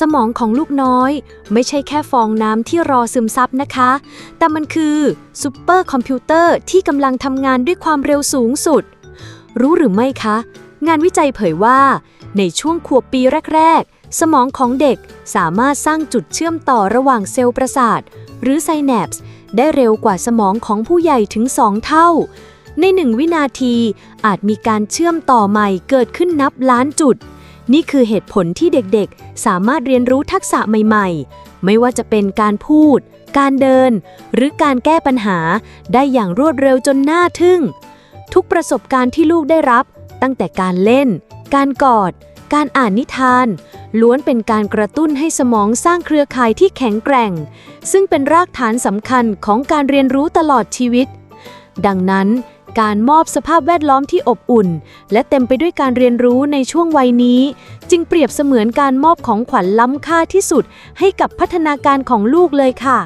สมองของลูกน้อย ไม่ใช่แค่ฟองน้ำที่รอซึมซับนะคะ แต่มันคือซูเปอร์คอมพิวเตอร์ที่กำลังทำงานด้วยความเร็วสูงสุด รู้หรือไม่คะ งานวิจัยเผยว่า ในช่วงขวบปีแรก ๆ สมองของเด็กสามารถสร้างจุดเชื่อมต่อระหว่างเซลล์ประสาท หรือไซแนปส์ได้เร็วกว่าสมองของผู้ใหญ่ถึง2เท่า ในหนึ่งวินาทีอาจมีการเชื่อมต่อใหม่เกิดขึ้นนับล้านจุด นี่คือเหตุผลที่เด็กๆ สามารถเรียนรู้ทักษะใหม่ๆ ไม่ว่าจะเป็นการพูด การเดิน หรือการแก้ปัญหา ได้อย่างรวดเร็วจนน่าทึ่ง ทุกประสบการณ์ที่ลูกได้รับ ตั้งแต่การเล่น การกอด การอ่านนิทาน ล้วนเป็นการกระตุ้นให้สมองสร้างเครือข่ายที่แข็งแกร่ง ซึ่งเป็นรากฐานสำคัญของการเรียนรู้ตลอดชีวิต ดังนั้น การมอบสภาพแวดล้อมที่อบอุ่น และเต็มไปด้วยการเรียนรู้ในช่วงวัยนี้ จึงเปรียบเสมือนการมอบของขวัญล้ำค่าที่สุด ให้กับพัฒนาการของลูกเลยค่ะ